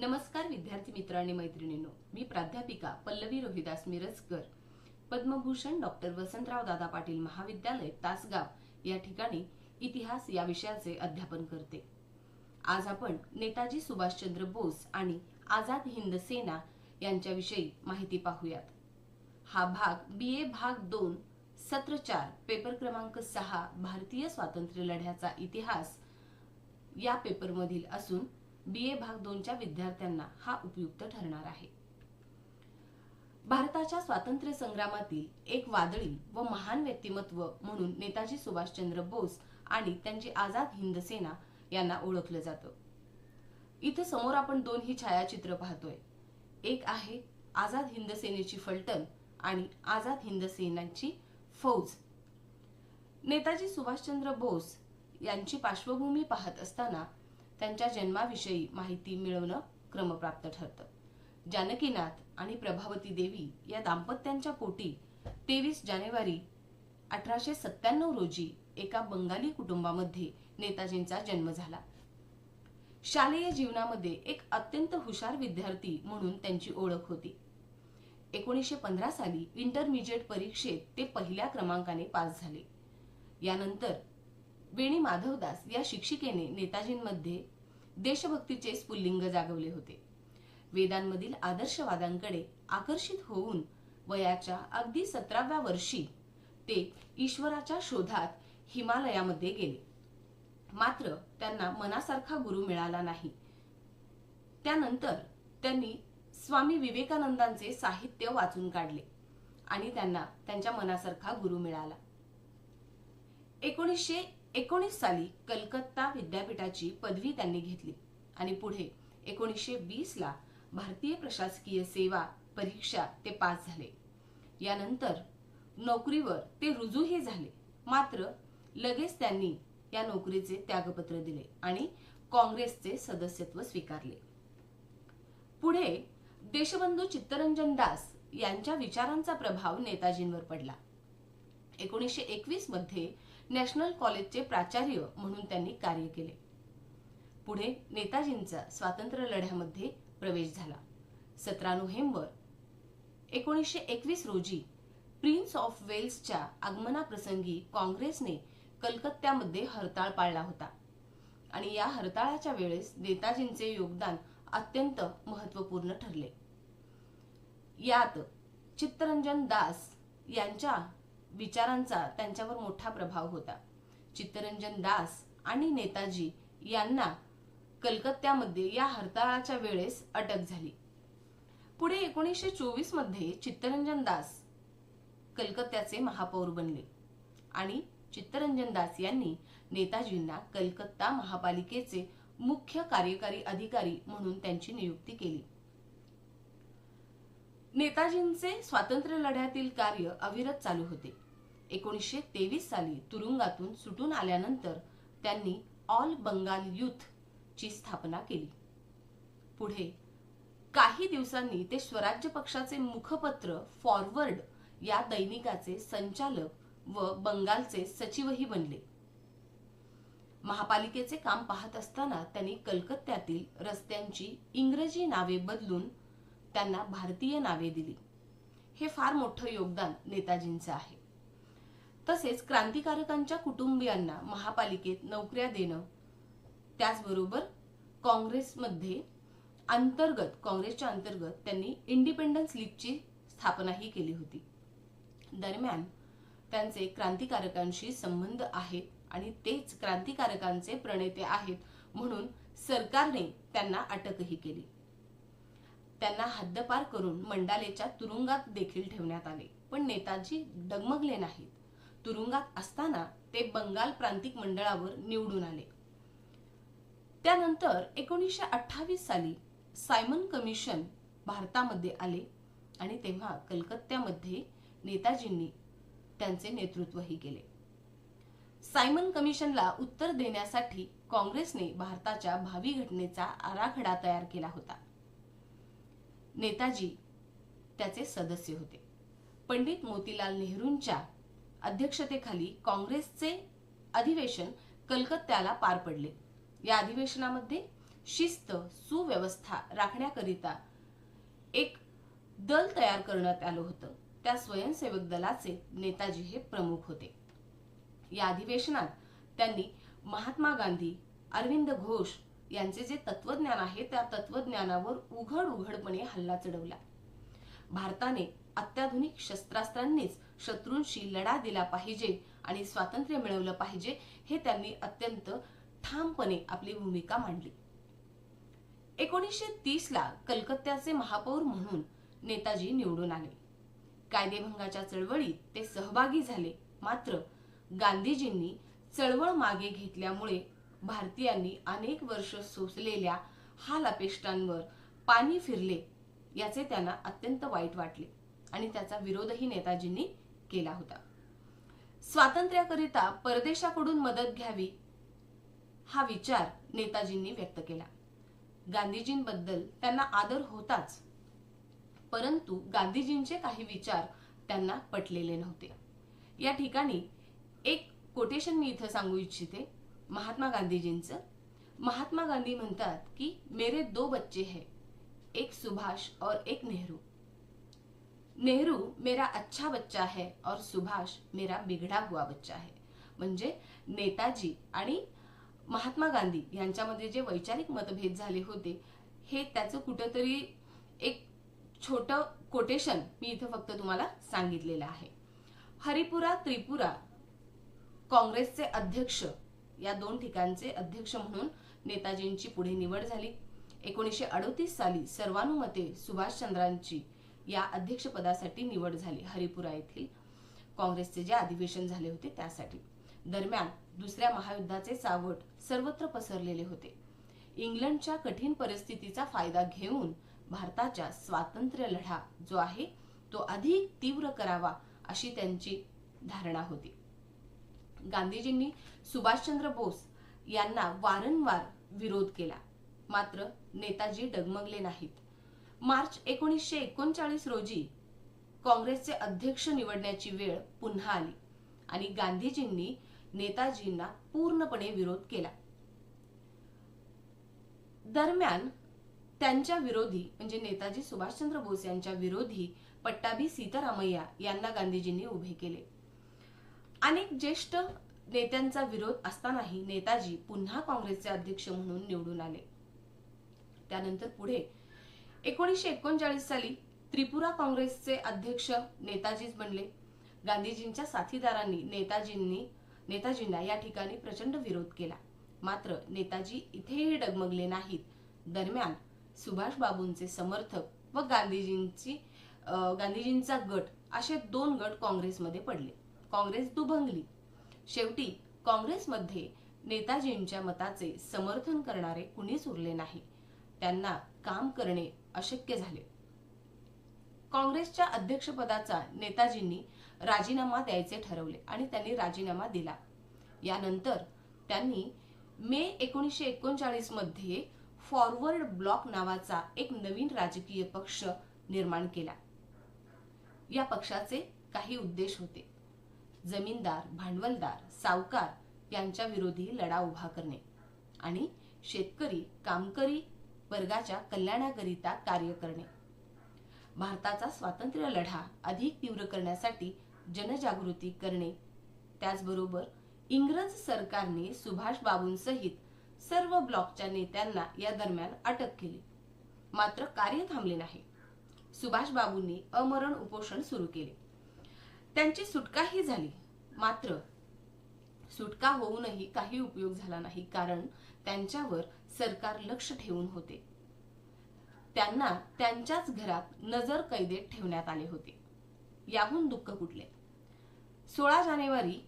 नमस्कार विद्यार्थी मित्र आणि मैत्रिणींनो. मी प्राध्यापिका पल्लवी रोहिदास मिरजकर. पद्मभूषण डॉक्टर वसंतराव दादा पाटील महाविद्यालय तासगाव या ठिकाणी इतिहास या विषयाचे अध्यापन करते. आज आपण नेताजी सुभाषचंद्र बोस आणि आझाद हिंद सेना यांच्याविषयी माहिती पाहूयात. हा भाग बी ए भाग दोन सत्र चार पेपर क्रमांक सहा भारतीय स्वातंत्र्य लढ्याचा इतिहास या पेपरमधील असून बी ए भाग दोनच्या विद्यार्थ्यांना हा उपयुक्त ठरणार आहे. भारताच्या स्वातंत्र्य संग्रामातील एक वादळी व महान व्यक्तिमत्व म्हणून नेताजी सुभाषचंद्र बोस आणि त्यांची आझाद हिंद सेना यांना ओळखलं जातं. इथं समोर आपण दोन ही छायाचित्र पाहतोय. एक आहे आझाद हिंद सेनेची फलटण आणि आझाद हिंद सेनाची फौज. नेताजी सुभाषचंद्र बोस यांची पार्श्वभूमी पाहत असताना त्यांच्या जन्माविषयी माहिती मिळवणं क्रमप्राप्त ठरतं. जानकीनाथ आणि प्रभावती देवी या दाम्पत्यांच्या पोटी तेवीस जानेवारी अठराशे सत्त्याण्णव रोजी एका बंगाली कुटुंबामध्ये नेताजींचा जन्म झाला. शालेय जीवनामध्ये एक अत्यंत हुशार विद्यार्थी म्हणून त्यांची ओळख होती. एकोणीसशे पंधरा साली इंटरमिजिएट परीक्षेत ते पहिल्या क्रमांकाने पास झाले. यानंतर वेणी माधवदास या शिक्षिकेने नेताजींमध्ये देशभक्तीचे स्फुल्लिंग जागवले होते. वेदांमधील आदर्शवादांकडे आकर्षित होऊन वयाच्या अगदी सतराव्या वर्षी ते ईश्वराच्या शोधात हिमालयामध्ये गेले. मात्र त्यांना मनासारखा गुरु मिळाला नाही. त्यानंतर त्यांनी स्वामी विवेकानंदांचे साहित्य वाचून काढले आणि त्यांना त्यांच्या मनासारखा गुरु मिळाला. एकोणीसशे एकोणीस साली कलकत्ता विद्यापीठाची पदवी त्यांनी घेतली. आणि पुढे एकोणीसशे वीसला भारतीय प्रशासकीय सेवा परीक्षा ते पास झाले. यानंतर नोकरीवर ते रुजूही झाले. मात्र लगेच त्यांनी या नोकरीचे त्यागपत्र दिले आणि काँग्रेसचे सदस्यत्व स्वीकारले. पुढे देशबंधू चित्तरंजन दास यांच्या विचारांचा प्रभाव नेताजींवर पडला. एकोणीसशे एकवीसमध्ये नॅशनल कॉलेजचे प्राचार्य म्हणून त्यांनी कार्य केले. पुढे नेताजींचा स्वातंत्र्य लढ्यामध्ये प्रवेश झाला. सतरा नोव्हेंबर एकोणीसशे एकवीस रोजी प्रिन्स ऑफ वेल्सच्या आगमनाप्रसंगी काँग्रेसने कलकत्त्यामध्ये हरताळ पाळला होता. आणि या हरताळाच्या वेळेस नेताजींचे योगदान अत्यंत महत्त्वपूर्ण ठरले. यात चित्तरंजन दास यांच्या विचारांचा त्यांच्यावर मोठा प्रभाव होता. चित्तरंजन दास आणि नेताजी यांना कलकत्त्यामध्ये या हरताळाच्या वेळेस अटक झाली. पुढे एकोणीसशे चोवीसमध्ये चित्तरंजन दास कलकत्त्याचे महापौर बनले आणि चित्तरंजन दास यांनी नेताजींना कलकत्ता महापालिकेचे मुख्य कार्यकारी अधिकारी म्हणून त्यांची नियुक्ती केली. नेताजींचे स्वातंत्र्य लढ्यातील कार्य अविरत चालू होते. एकोणीसशे तेवीस साली तुरुंगातून सुटून आल्यानंतर त्यांनी ऑल बंगाल युथ ची स्थापना केली. पुढे काही दिवसांनी ते स्वराज्य पक्षाचे मुखपत्र फॉरवर्ड या दैनिकाचे संचालक व बंगालचे सचिवही बनले. महापालिकेचे काम पाहत असताना त्यांनी कलकत्त्यातील रस्त्यांची इंग्रजी नावे बदलून त्यांना भारतीय नावे दिली. हे फार मोठं योगदान नेताजींचं आहे. तसेच क्रांतिकारकांच्या कुटुंबियांना महापालिकेत नोकऱ्या देणं त्याचबरोबर काँग्रेसमध्ये अंतर्गत काँग्रेसच्या अंतर्गत त्यांनी इंडिपेंडन्स लीगची स्थापनाही केली होती. दरम्यान त्यांचे क्रांतिकारकांशी संबंध आहेत आणि तेच क्रांतिकारकांचे प्रणेते आहेत म्हणून सरकारने त्यांना अटकही केली. त्यांना हद्दपार करून मंडालेच्या तुरुंगात देखील ठेवण्यात आले. पण नेताजी डगमगले नाहीत. तुरुंगात असताना ते बंगाल प्रांतिक मंडळावर निवडून आले. त्यानंतर एकोणीसशे अठ्ठावीस साली सायमन कमिशन भारतामध्ये आले आणि तेव्हा कलकत्त्यामध्ये नेताजींनी त्यांचे नेतृत्वही केले. सायमन कमिशनला उत्तर देण्यासाठी काँग्रेसने भारताच्या भावी घटनेचा आराखडा तयार केला होता. नेताजी त्याचे सदस्य होते. पंडित मोतीलाल नेहरूंच्या अध्यक्षतेखाली काँग्रेसचे अधिवेशन कलकत्त्याला पार पडले. या अधिवेशनामध्ये शिस्त सुव्यवस्था राखण्याकरिता एक दल तयार करण्यात आलं होतं. त्या स्वयंसेवक दलाचे नेताजी हे प्रमुख होते. या अधिवेशनात त्यांनी महात्मा गांधी अरविंद घोष यांचे जे तत्वज्ञान आहे त्या तत्वज्ञानावर उघड उघडपणे हल्ला चढवला. भारताने अत्याधुनिक शस्त्रास्त्रांनीच शत्रूंशी लढा दिला पाहिजे आणि स्वातंत्र्य मिळवलं पाहिजे हे त्यांनी अत्यंत ठामपणे आपली भूमिका मांडली. एकोणीसशे तीस ला कलकत्त्याचे महापौर म्हणून नेताजी निवडून आले. कायदेभंगाच्या चळवळीत ते सहभागी झाले मात्र गांधीजींनी चळवळ मागे घेतल्यामुळे भारतीयांनी अनेक वर्ष सोसलेल्या हाल अपेष्टांवर पाणी फिरले याचे त्यांना अत्यंत वाईट वाटले आणि त्याचा विरोधही नेताजींनी केला होता. स्वातंत्र्याकरिता परदेशाकडून मदत घ्यावी हा विचार नेताजींनी व्यक्त केला. गांधीजींबद्दल त्यांना आदर होताच परंतु गांधीजींचे काही विचार त्यांना पटलेले नव्हते. या ठिकाणी एक कोटेशन मी इथं सांगू इच्छिते. महात्मा गांधीजींचं. महात्मा गांधी म्हणतात की मेरे दो बच्चे हैं एक सुभाष और एक नेहरू. नेहरू मेरा अच्छा बच्चा है और सुभाष मेरा बिघडा हुआ बच्चा है. म्हणजे नेताजी आणि महात्मा गांधी यांच्यामध्ये जे वैचारिक मतभेद झाले होते हे त्याचं कुठंतरी एक छोट कोटेशन मी इथं फक्त तुम्हाला सांगितलेलं आहे. हरिपुरा त्रिपुरा काँग्रेसचे अध्यक्ष या दोन ठिकाणचे अध्यक्ष म्हणून नेताजींची पुढे निवड झाली. एकोणीसशे अडोतीस साली सर्वानुमते सुभाषचंद्रांची या अध्यक्षपदासाठी निवड झाली हरिपुरा येथील. काँग्रेसचे जे अधिवेशन झाले होते त्यासाठी. दरम्यान दुसऱ्या महायुद्धाचे सावट सर्वत्र पसरलेले होते. इंग्लंडच्या कठीण परिस्थितीचा फायदा घेऊन भारताच्या स्वातंत्र्य लढा जो आहे तो अधिक तीव्र करावा अशी त्यांची धारणा होती. गांधीजींनी सुभाषचंद्र बोस यांना वारंवार विरोध केला. मात्र नेताजी डगमगले नाहीत. मार्च एकोणीसशे एकोणचाळीस रोजी काँग्रेसचे अध्यक्ष निवडण्याची वेळ पुन्हा आली आणि गांधीजींनी नेताजींना पूर्णपणे विरोध केला. दरम्यान त्यांच्या विरोधी म्हणजे नेताजी सुभाषचंद्र बोस यांच्या विरोधी पट्टाभी सीतारामय्या यांना गांधीजींनी उभे केले. अनेक ज्येष्ठ नेत्यांचा विरोध असतानाही नेताजी पुन्हा काँग्रेसचे अध्यक्ष म्हणून निवडून आले. त्यानंतर पुढे एकोणीसशे एकोणचाळीस साली त्रिपुरा काँग्रेसचे अध्यक्ष नेताजीच बनले. गांधीजींच्या साथीदारांनी नेताजींनी नेताजींना या ठिकाणी प्रचंड विरोध केला. मात्र नेताजी इथेही डगमगले नाहीत. दरम्यान सुभाष बाबूंचे समर्थक व गांधीजींची गांधीजींचा गट असे दोन गट काँग्रेसमध्ये पडले. काँग्रेस दुभंगली. शेवटी काँग्रेसमध्ये नेताजींच्या मताचे समर्थन करणारे कुणीच उरले नाही. त्यांना काम करणे अशक्य झाले. काँग्रेसच्या अध्यक्षपदाचा नेताजींनी राजीनामा द्यायचे ठरवले आणि त्यांनी राजीनामा दिला. यानंतर त्यांनी मे एकोणीसशे एकोणचाळीसमध्ये फॉरवर्ड ब्लॉक नावाचा एक नवीन राजकीय पक्ष निर्माण केला. या पक्षाचे काही उद्देश होते. जमीनदार भांडवलदार सावकार यांच्या विरोधी लढा उभा करणे आणि शेतकरी कामकरी वर्गाच्या कल्याणाकरिता कार्य करणे. भारताचा स्वातंत्र्य लढा अधिक तीव्र करण्यासाठी जनजागृती करणे. त्याचबरोबर इंग्रज सरकारने सुभाष बाबूंसहित सर्व ब्लॉकच्या नेत्यांना या दरम्यान अटक केली. मात्र कार्य थांबले नाही. सुभाष बाबूंनी अमरण उपोषण सुरू केले. त्यांची सुटकाही झाली. मात्र सुटका होऊनही काही उपयोग झाला नाही कारण त्यांच्यावर सरकार लक्ष ठेवून होते. त्यांना त्यांच्याच घरात नजर कैदेत ठेवण्यात आले होते. याहून दुःख कुठले? सोळा जानेवारी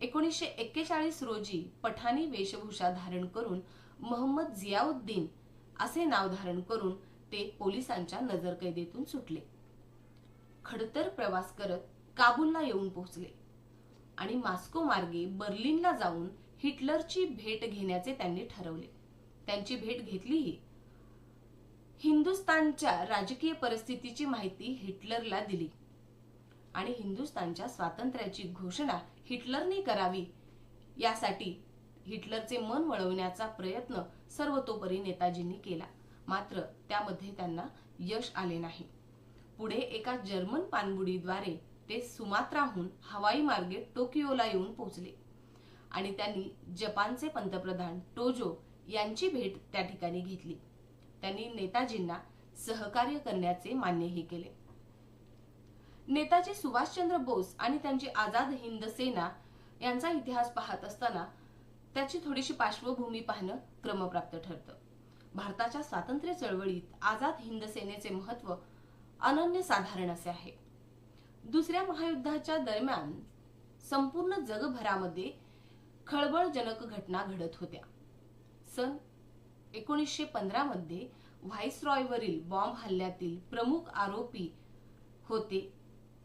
एकोणीसशे एक्केचाळीस रोजी पठाणी वेशभूषा धारण करून मोहम्मद जियाउद्दीन असे नाव धारण करून ते पोलिसांच्या नजरकैदेतून सुटले. खडतर प्रवास करत काबूलला येऊन पोहोचले. आणि मास्को मार्गे बर्लिनला जाऊन हिटलरची भेट घेण्याचे त्यांनी ठरवले. त्यांची भेट घेतलीही. हिंदुस्थानच्या राजकीय परिस्थितीची माहिती हिटलरला दिली. आणि हिंदुस्थानच्या स्वातंत्र्याची घोषणा हिटलरने करावी यासाठी हिटलरचे मन वळवण्याचा प्रयत्न सर्वतोपरी नेताजींनी केला. मात्र त्यामध्ये त्यांना यश आले नाही. पुढे एका जर्मन पाणबुडीद्वारे ते सुमात्राहून हवाई मार्गे टोकियोला येऊन पोहोचले. आणि त्यांनी जपानचे पंतप्रधान टोजो यांची भेट त्या ठिकाणी घेतली. त्यांनी नेताजींना सहकार्य करण्याचे मान्यही केले. नेताजी सुभाषचंद्र बोस आणि त्यांची आझाद हिंद सेना यांचा इतिहास पाहत असताना त्याची थोडीशी पार्श्वभूमी पाहणं क्रमप्राप्त ठरतं. भारताच्या स्वातंत्र्य चळवळीत आझाद हिंद सेनेचे महत्त्व अनन्यसाधारण असे आहे. दुसऱ्या महायुद्धाच्या दरम्यान संपूर्ण जगभरामध्ये खळबळजनक घटना घडत होत्या. सन एकोणीसशे पंधरा मध्ये व्हाईसरॉयवरील बॉम्ब हल्ल्यातील प्रमुख आरोपी होते.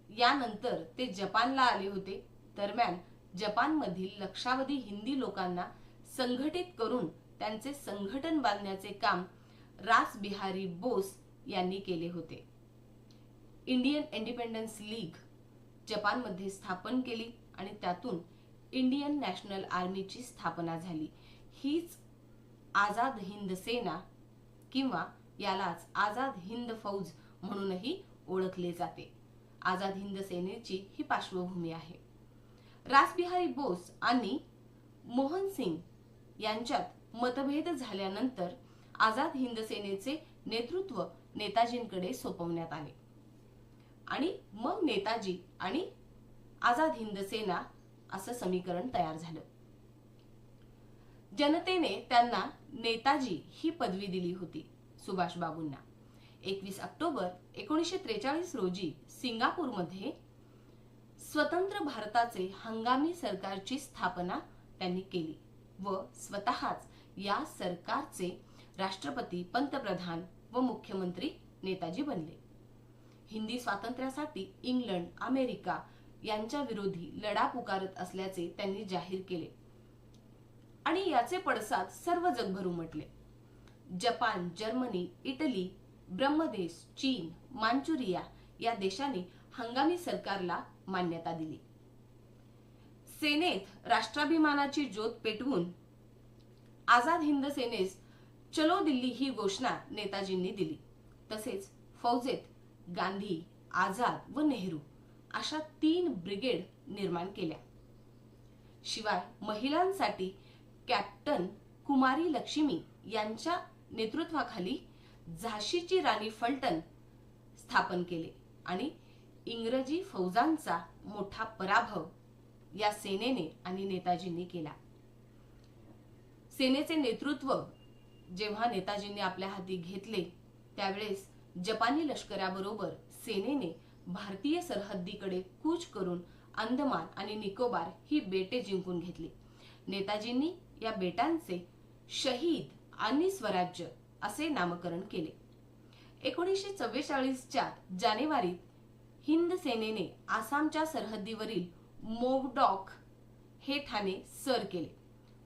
यानंतर ते जपानला आले होते. दरम्यान जपानमधील लक्षावधी हिंदी लोकांना संघटित करून त्यांचे संघटन बांधण्याचे काम रास बिहारी बोस यांनी केले होते. इंडियन इंडिपेंडन्स लीग जपानमध्ये स्थापन केली आणि त्यातून इंडियन नॅशनल आर्मीची स्थापना झाली. हीच आझाद हिंद सेना किंवा यालाच आझाद हिंद फौज म्हणूनही ओळखले जाते. आझाद हिंद सेनेची ही पार्श्वभूमी आहे. रासबिहारी बोस आणि मोहन सिंग यांच्यात मतभेद झाल्यानंतर आझाद हिंद सेनेचे नेतृत्व नेताजींकडे सोपवण्यात आले. आणि मग नेताजी आणि आझाद हिंद सेना असं समीकरण तयार झालं. जनतेने त्यांना नेताजी ही पदवी दिली होती सुभाष बाबूंना. एकवीस ऑक्टोबर एकोणीसशे त्रेचाळीस रोजी सिंगापूरमध्ये स्वतंत्र भारताचे हंगामी सरकारची स्थापना त्यांनी केली व स्वतःच या सरकारचे राष्ट्रपती पंतप्रधान व मुख्यमंत्री नेताजी बनले. हिंदी स्वातंत्र्यासाठी इंग्लंड अमेरिका यांच्या विरोधी लढा पुकारत असल्याचे त्यांनी जाहीर केले. आणि याचे पडसाद सर्व जगभर उमटले जपान जर्मनी इटली ब्रह्मदेश चीन मांचुरिया या देशांनी हंगामी सरकारला मान्यता दिली. सेनेत राष्ट्राभिमानाची ज्योत पेटवून आझाद हिंद सेनेस चलो दिल्ली ही घोषणा नेताजींनी दिली. तसेच फौजेत गांधी आझाद व नेहरू अशा तीन ब्रिगेड निर्माण केल्या. शिवाय महिलांसाठी कॅप्टन कुमारी लक्ष्मी यांच्या नेतृत्वाखाली झाशीची राणी फलटण स्थापन केले आणि इंग्रजी फौजांचा मोठा पराभव या सेनेने आणि नेताजींनी केला. सेनेचे नेतृत्व जेव्हा नेताजींनी आपल्या हाती घेतले त्यावेळेस जपानी लष्कराबरोबर सेनेने भारतीय सरहद्दीकडे कूच करून अंदमान आणि निकोबार ही बेटे जिंकून घेतली. नेताजींनी या बेटांचे शहीद आणि स्वराज्य असे नामकरण केले. एकोणीसशे चव्वेचाळीसच्या जानेवारीत हिंद सेनेने आसामच्या सरहद्दीवरील मोवडॉक हे ठाणे सर केले.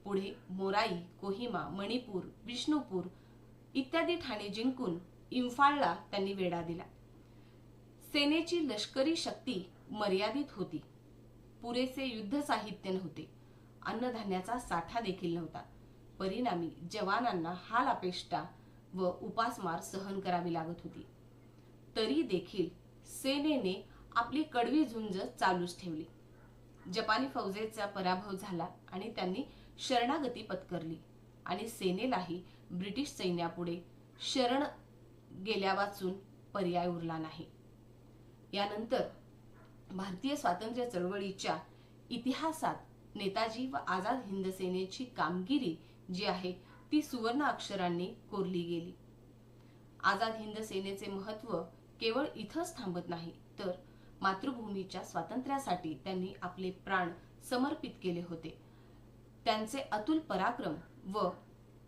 पुढे मोराई कोहिमा मणिपूर विष्णुपूर इत्यादी ठाणे जिंकून इम्फाळला त्यांनी वेढा दिला. सेनेची लष्करी शक्ती मर्यादित होती. पुरेसे युद्ध साहित्य नव्हते. अन्नधान्याचा साठा देखील नव्हता. परिणामी जवानांना हाल अपेष्टा व उपासमार सहन करावी लागत होती. तरी देखील सेनेने आपली कडवी झुंज चालूच ठेवली. जपानी फौजेचा पराभव झाला आणि त्यांनी शरणागती पत्करली आणि सेनेलाही ब्रिटिश सैन्यापुढे शरण गेल्या वाचून पर्याय उरला नाही. यानंतर भारतीय स्वातंत्र्य चळवळीच्या इतिहासात नेताजी व आझाद हिंद सेनेची कामगिरी जी आहे ती सुवर्ण अक्षरांनी कोरली गेली. आझाद हिंद सेनेचे महत्त्व केवळ इथंच थांबत नाही तर मातृभूमीच्या स्वातंत्र्यासाठी त्यांनी आपले प्राण समर्पित केले होते. त्यांचे अतुल पराक्रम व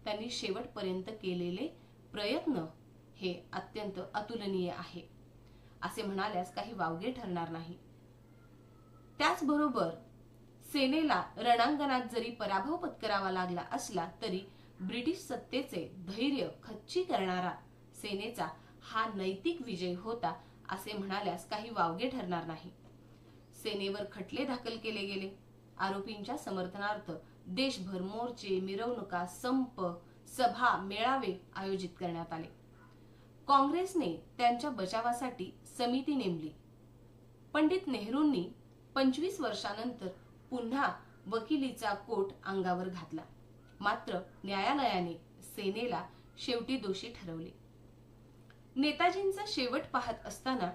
त्यांनी शेवटपर्यंत केलेले प्रयत्न हे अत्यंत अतुलनीय आहे. असे म्हणाल्यास काही वावगे ठरणार नाही. त्याचबरोबर सेनेला रणांगणात जरी पराभव पत्करावा लागला असला तरी ब्रिटिश सत्तेचे धैर्य खच्ची करणारा सेनेचा हा नैतिक विजय होता असे म्हणाल्यास काही वावगे ठरणार नाही. सेनेवर खटले दाखल केले गेले. आरोपींच्या समर्थनार्थ देशभर मोर्चे मिरवणुका संप सभा मेळावे आयोजित करण्यात आले. काँग्रेसने त्यांच्या बचावासाठी समिती नेमली. पंडित नेहरूंनी पंचवीस वर्षानंतर पुन्हा वकिलीचा कोट अंगावर घातला. मात्र न्यायालयाने सेनेला शेवटी दोषी ठरवले. नेताजींचा शेवट पाहत असताना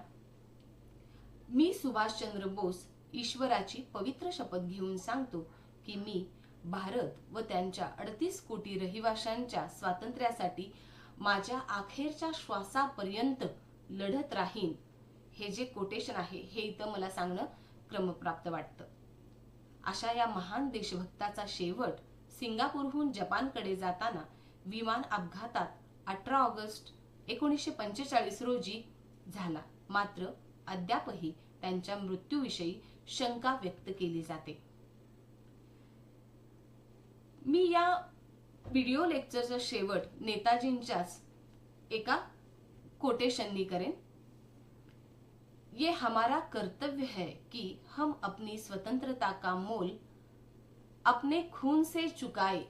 मी सुभाषचंद्र बोस ईश्वराची पवित्र शपथ घेऊन सांगतो की मी भारत व त्यांच्या अडतीस कोटी रहिवाशांच्या स्वातंत्र्यासाठी माझ्या अखेरच्या श्वासापर्यंत लढत राहीन. हे जे कोटेशन आहे हे इथं मला सांगणं क्रमप्राप्त वाटतं. अशा या महान देशभक्ताचा शेवट सिंगापूरहून जपानकडे जाताना विमान अपघातात अठरा ऑगस्ट एकोणीसशे पंचेचाळीस रोजी झाला. मात्र अद्यापही त्यांच्या मृत्यूविषयी शंका व्यक्त केली जाते. मी या व्हिडिओ लेक्चरचा शेवट नेताजींच्याच एका कोटेशननी करेन. ये हमारा कर्तव्य है कि हम अपनी स्वतंत्रता का मोल अपने खून से चुकाए।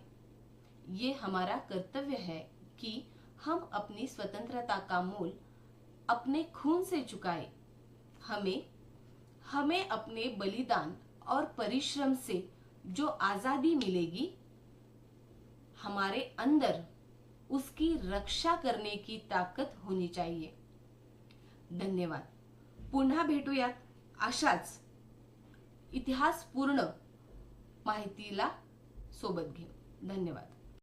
ये हमारा कर्तव्य है कि हम अपनी स्वतंत्रता का मोल अपने खून से चुकाए। हमें हमें अपने बलिदान और परिश्रम से जो आज़ादी मिलेगी हमारे अंदर उसकी रक्षा करने की ताकत होनी चाहिए। धन्यवाद। पुन्हा भेटूयात अशाच इतिहासपूर्ण माहितीला सोबत घेऊ धन्यवाद.